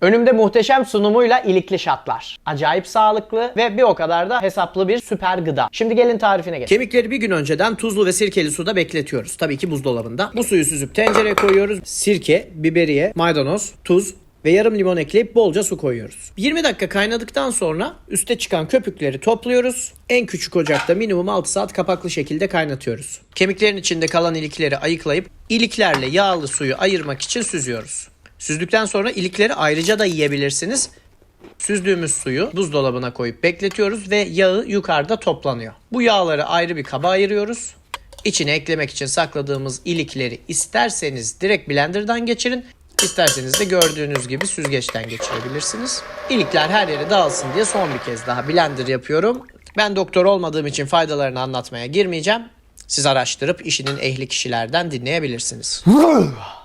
Önümde muhteşem sunumuyla ilikli şatlar. Acayip sağlıklı ve bir o kadar da hesaplı bir süper gıda. Şimdi gelin tarifine geçelim. Kemikleri bir gün önceden tuzlu ve sirkeli suda bekletiyoruz. Tabii ki buzdolabında. Bu suyu süzüp tencereye koyuyoruz. Sirke, biberiye, maydanoz, tuz ve yarım limon ekleyip bolca su koyuyoruz. 20 dakika kaynadıktan sonra üste çıkan köpükleri topluyoruz. En küçük ocakta minimum 6 saat kapaklı şekilde kaynatıyoruz. Kemiklerin içinde kalan ilikleri ayıklayıp iliklerle yağlı suyu ayırmak için süzüyoruz. Süzdükten sonra ilikleri ayrıca da yiyebilirsiniz. Süzdüğümüz suyu buzdolabına koyup bekletiyoruz ve yağı yukarıda toplanıyor. Bu yağları ayrı bir kaba ayırıyoruz. İçine eklemek için sakladığımız ilikleri isterseniz direkt blenderdan geçirin, isterseniz de gördüğünüz gibi süzgeçten geçirebilirsiniz. İlikler her yere dağılsın diye son bir kez daha blender yapıyorum. Ben doktor olmadığım için faydalarını anlatmaya girmeyeceğim. Siz araştırıp işinin ehli kişilerden dinleyebilirsiniz.